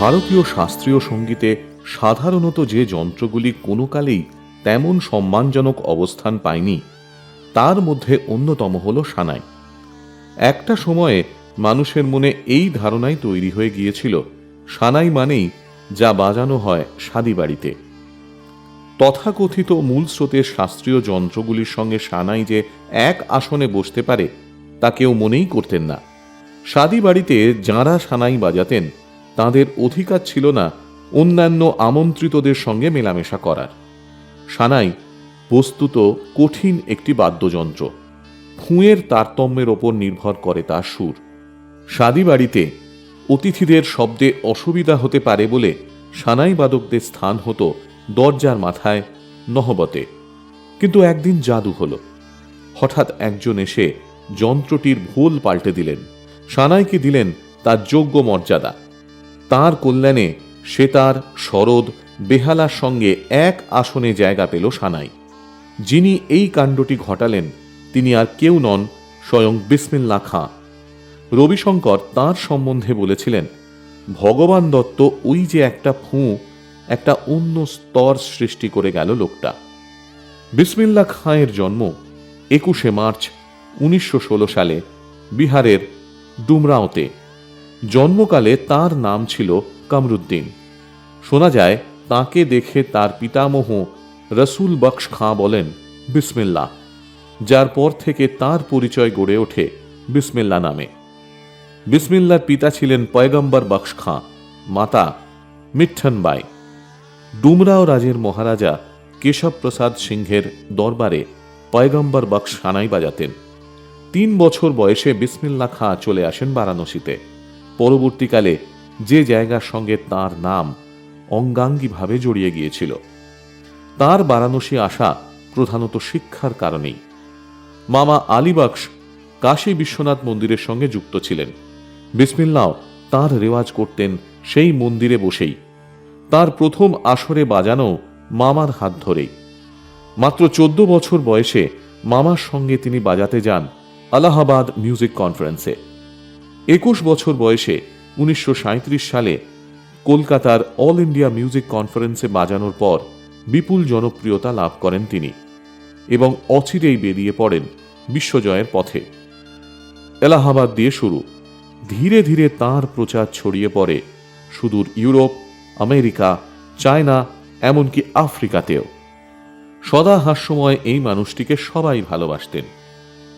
ভারতীয় শাস্ত্রীয় সঙ্গীতে সাধারণত যে যন্ত্রগুলি কোনো কালেই তেমন সম্মানজনক অবস্থান পায়নি, তার মধ্যে অন্যতম হল সানাই। একটা সময়ে মানুষের মনে এই ধারণাই তৈরি হয়ে গিয়েছিল, সানাই মানেই যা বাজানো হয় শাদি বাড়িতে তথাকথিত মূল স্রোতের শাস্ত্রীয় যন্ত্রগুলির সঙ্গে সানাই যে এক আসনে বসতে পারে, তা কেউ মনেই করতেন না। শাদি বাড়িতে যাঁরা সানাই বাজাতেন তাদের অধিকার ছিল না অন্যান্য আমন্ত্রিতদের সঙ্গে মেলামেশা করার। সানাই বস্তুত কঠিন একটি বাদ্যযন্ত্র। ফুঁয়ের তারতম্যের ওপর নির্ভর করে তার সুর। শাদি বাড়িতে অতিথিদের শব্দে অসুবিধা হতে পারে বলে সানাই বাদকদের স্থান হতো দরজার মাথায় নহবতে। কিন্তু একদিন জাদু হলো। হঠাৎ একজন এসে যন্ত্রটির ভুল পাল্টে দিলেন। সানাইকে দিলেন তার যোগ্য মর্যাদা। তার কল্যাণে সে তার শরদ বেহালার সঙ্গে এক আসনে জায়গা পেল সানাই। যিনি এই কাণ্ডটি ঘটালেন, তিনি আর কেউ নন, স্বয়ং বিসমিল্লা খাঁ। রবিশঙ্কর তার সম্বন্ধে বলেছিলেন, ভগবান দত্ত ওই যে একটা ফুঁ, একটা অন্য স্তর সৃষ্টি করে গেল লোকটা। বিসমিল্লা খাঁয়ের জন্ম একুশে মার্চ উনিশশো ষোলো সালে বিহারের ডুমরাওতে। জন্মকালে তার নাম ছিল কামরুদ্দিন। শোনা যায়, তাকে দেখে তার পিতামহ রসুল বক্স খাঁ বলেন বিসমিল্লা যার পর থেকে তার পরিচয় গড়ে ওঠে বিসমিল্লা নামে। বিসমিল্লার পিতা ছিলেন পয়গম্বর বক্স খাঁ, মাতা মিঠনবাই ডুমরাও রাজের মহারাজা কেশব প্রসাদ সিংহের দরবারে পয়গম্বর বক্স সানাই বাজাতেন। তিন বছর বয়সে বিসমিল্লা খাঁ চলে আসেন বারাণসীতে। পরবর্তীকালে যে জায়গার সঙ্গে তার নাম অঙ্গাঙ্গিভাবে জড়িয়ে গিয়েছিল। তার বারাণসী আসা প্রধানত শিক্ষার কারণেই। মামা আলীবক্স কাশী বিশ্বনাথ মন্দিরের সঙ্গে যুক্ত ছিলেন। বিসমিল্লাও তার রেওয়াজ করতেন সেই মন্দিরে বসেই। তার প্রথম আসরে বাজানো মামার হাত ধরেই। মাত্র চোদ্দ বছর বয়সে মামার সঙ্গে তিনি বাজাতে যান আলাহাবাদ মিউজিক কনফারেন্সে। একুশ বছর বয়সে উনিশশো সাঁইত্রিশ সালে কলকাতার অল ইন্ডিয়া মিউজিক কনফারেন্সে বাজানোর পর বিপুল জনপ্রিয়তা লাভ করেন তিনি এবং অচিরেই বেরিয়ে পড়েন বিশ্বজয়ের পথে। এলাহাবাদ দিয়ে শুরু। ধীরে ধীরে তার প্রচার ছড়িয়ে পড়ে সুদূর ইউরোপ, আমেরিকা, চায়না, এমনকি আফ্রিকাতেও। সদা হাস্যময় এই মানুষটিকে সবাই ভালোবাসতেন।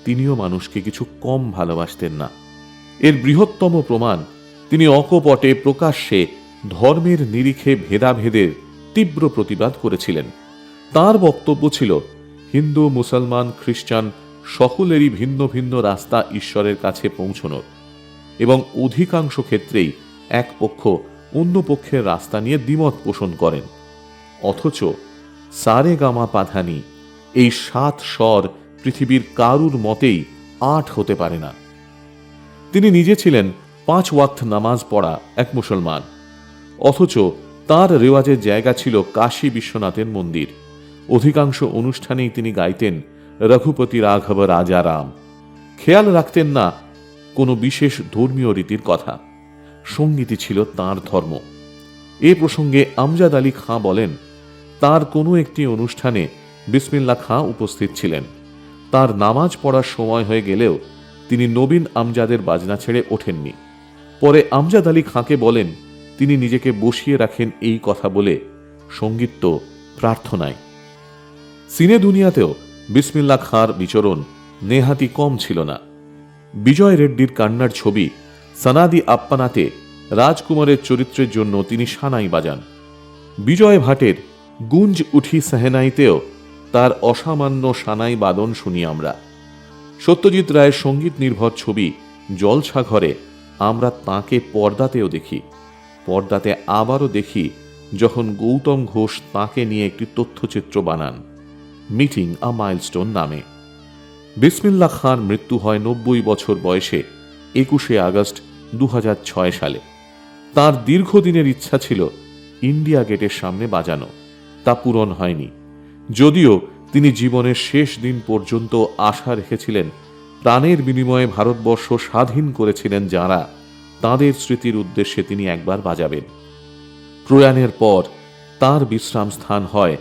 তিনিও মানুষকে কিছু কম ভালোবাসতেন না। এর বৃহত্তম প্রমাণ, তিনি অকপটে প্রকাশ্যে ধর্মের নিরিখে ভেদাভেদের তীব্র প্রতিবাদ করেছিলেন। তার বক্তব্য ছিল, হিন্দু, মুসলমান, খ্রিস্টান সকলেরই ভিন্ন ভিন্ন রাস্তা ঈশ্বরের কাছে পৌঁছনোর এবং অধিকাংশ ক্ষেত্রেই এক পক্ষ অন্য পক্ষের রাস্তা নিয়ে দ্বিমত পোষণ করেন। অথচ সারে গামা পাধানি এই সাত স্বর পৃথিবীর কারুর মতেই আট হতে পারে না। তিনি নিজে ছিলেন পাঁচ ওয়াক্ত নামাজ পড়া এক মুসলমান। অথচ তার রেওয়াজের জায়গা ছিল কাশী বিশ্বনাথের মন্দির। অধিকাংশ অনুষ্ঠানেই তিনি গাইতেন, রঘুপতি রাঘব রাজা রাম খেয়াল রাখতেন না কোনো বিশেষ ধর্মীয় রীতির কথা। সঙ্গীতই ছিল তার ধর্ম। এ প্রসঙ্গে আমজাদ আলী খাঁ বলেন, তার কোনো একটি অনুষ্ঠানে বিসমিল্লা খাঁ উপস্থিত ছিলেন। তার নামাজ পড়ার সময় হয়ে গেলেও তিনি নবীন আমজাদের বাজনা ছেড়ে ওঠেননি। পরে আমজাদ আলী খাঁকে বলেন, তিনি নিজেকে বসিয়ে রাখেন এই কথা বলে সংগীত তো প্রার্থনায়। সিনে দুনিয়াতেও বিসমিল্লা খাঁর বিচরণ নেহাতি কম ছিল না। বিজয় রেড্ডির কান্নার ছবি সানাদি আপ্পানাতে রাজকুমারের চরিত্রের জন্য তিনি সানাই বাজান। বিজয় ভাটের গুঞ্জ উঠি সেহেনাইতেও তার অসামান্য সানাই বাদন শুনি আমরা। সত্যজিৎ রায়ের সংগীত নির্ভর ছবি জলছাঘরে আমরা তাকে পর্দাতেও দেখি। পর্দাতে আবারও দেখি যখন গৌতম ঘোষ তাকে নিয়ে একটি তথ্যচিত্র বানান। মিটিং আ মাইলস্টোন নামে। বিসমিল্লা খান মৃত্যু হয় নব্বই বছর বয়সে, একুশে আগস্ট দু হাজার ছয় সালে। তার দীর্ঘদিনের ইচ্ছা ছিল ইন্ডিয়া গেটের সামনে বাজানো। তা পূরণ হয়নি। যদিও তিনি জীবনের শেষ দিন পর্যন্ত আশা রেখেছিলেন, প্রাণের বিনিময়ে ভারতবর্ষ স্বাধীন করেছিলেন যারা, তাদের স্মৃতির উদ্দেশ্যে তিনি একবার বাজাবেন। প্রয়াণের পর তার বিশ্রাম স্থান হয়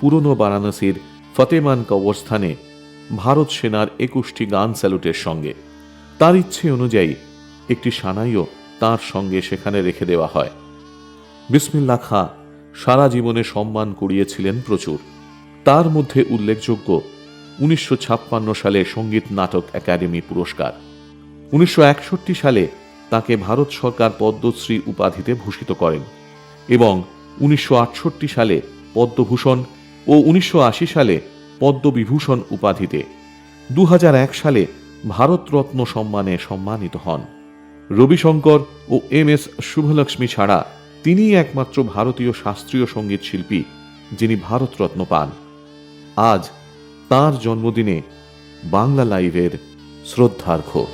পুরনো বারাণসীর ফতেমান কবরস্থানে ভারত সেনার একুশটি গান স্যালুটের সঙ্গে। তার ইচ্ছে অনুযায়ী একটি সানাইও তার সঙ্গে সেখানে রেখে দেওয়া হয়। বিসমিল্লা খা সারা জীবনে সম্মান কুড়িয়েছিলেন প্রচুর। তার মধ্যে উল্লেখযোগ্য উনিশশো ছাপ্পান্ন সালে সংগীত নাটক একাডেমি পুরস্কার। উনিশশো একষট্টি সালে তাকে ভারত সরকার পদ্মশ্রী উপাধিতে ভূষিত করেন এবং উনিশশো আটষট্টি সালে পদ্মভূষণ ও উনিশশো আশি সালে পদ্মবিভূষণ উপাধিতে। দু হাজার এক সালে ভারতরত্ন সম্মানে সম্মানিত হন। রবিশঙ্কর ও এম এস শুভলক্ষ্মী ছাড়া তিনিই একমাত্র ভারতীয় শাস্ত্রীয় সংগীত শিল্পী যিনি ভারতরত্ন পান। আজ তার জন্মদিনে বাংলা লাইভের শ্রদ্ধার্ঘ্য।